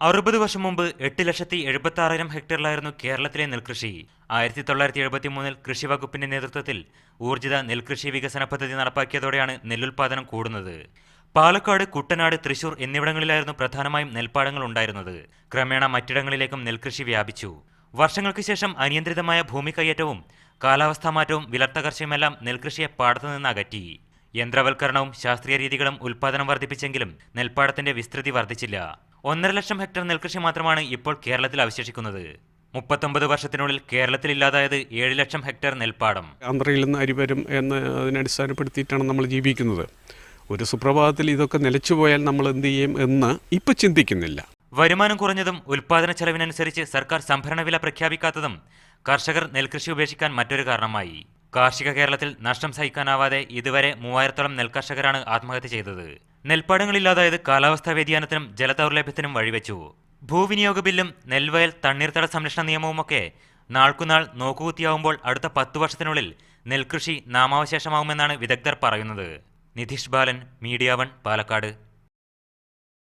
അറുപത് വർഷം മുമ്പ് എട്ട് ലക്ഷത്തി എഴുപത്തി ആറായിരം ഹെക്ടറിലായിരുന്നു കേരളത്തിലെ നെൽകൃഷി. ആയിരത്തി തൊള്ളായിരത്തി എഴുപത്തി മൂന്നിൽ കൃഷി വകുപ്പിന്റെ നേതൃത്വത്തിൽ ഊർജിത നെൽകൃഷി വികസന പദ്ധതി നടപ്പാക്കിയതോടെയാണ് നെല്ലുൽപാദനം കൂടുന്നത്. പാലക്കാട് കുട്ടനാട് തൃശൂർ എന്നിവിടങ്ങളിലായിരുന്നു പ്രധാനമായും നെൽപ്പാടങ്ങൾ ഉണ്ടായിരുന്നത്. ക്രമേണ മറ്റിടങ്ങളിലേക്കും നെൽകൃഷി വ്യാപിച്ചു. വർഷങ്ങൾക്ക് ശേഷം അനിയന്ത്രിതമായ ഭൂമി കയ്യേറ്റവും കാലാവസ്ഥാ മാറ്റവും വിലത്തകർച്ചയുമെല്ലാം നെൽകൃഷിയെ പാടത്തു നിന്ന് അകറ്റി. യന്ത്രവൽക്കരണവും ശാസ്ത്രീയ രീതികളും ഉൽപാദനം വർദ്ധിപ്പിച്ചെങ്കിലും നെൽപ്പാടത്തിന്റെ വിസ്തൃതി വർദ്ധിച്ചില്ല. ഒന്നര ലക്ഷം ഹെക്ടർ നെൽകൃഷി മാത്രമാണ് ഇപ്പോൾ കേരളത്തിൽ അവശേഷിക്കുന്നത്. മുപ്പത്തൊമ്പത് വർഷത്തിനുള്ളിൽ കേരളത്തിൽ ഇല്ലാതായത് ഏഴ് ലക്ഷം ഹെക്ടർ നെൽപ്പാടം. ആന്ധ്രയിൽ നിന്ന് അരി വരും എന്ന് അതിനടിസ്ഥാനപ്പെടുത്തിയിട്ടാണ് നമ്മൾ ജീവിക്കുന്നത്. ഒരു സുപ്രഭാതത്തിൽ ഇതൊക്കെ നിലച്ചു പോയാൽ നമ്മൾ എന്ത് ചെയ്യും എന്ന് ഇപ്പൊ ചിന്തിക്കുന്നില്ല. വരുമാനം കുറഞ്ഞതും ഉൽപാദന ചെലവിനനുസരിച്ച് സർക്കാർ സംഭരണ വില പ്രഖ്യാപിക്കാത്തതും കർഷകർ നെൽകൃഷി ഉപേക്ഷിക്കാൻ മറ്റൊരു കാരണമായി. കാർഷിക കേരളത്തിൽ നഷ്ടം സഹിക്കാനാവാതെ ഇതുവരെ മൂവായിരത്തോളം നെൽകർഷകരാണ് ആത്മഹത്യ ചെയ്തത്. നെൽപ്പാടങ്ങളില്ലാതായത് കാലാവസ്ഥാ വ്യതിയാനത്തിനും ജലദൗർലഭ്യത്തിനും വഴിവെച്ചു. ഭൂവിനിയോഗ ബില്ലും നെൽവയൽ തണ്ണീർത്തട സംരക്ഷണ നിയമവുമൊക്കെ നാൾക്കുനാൾ നോക്കുകുത്തിയാവുമ്പോൾ അടുത്ത പത്തു വർഷത്തിനുള്ളിൽ നെൽകൃഷി നാമാവശേഷമാവുമെന്നാണ് വിദഗ്ധർ പറയുന്നത്. Nitheesh Balan media one Palakkad.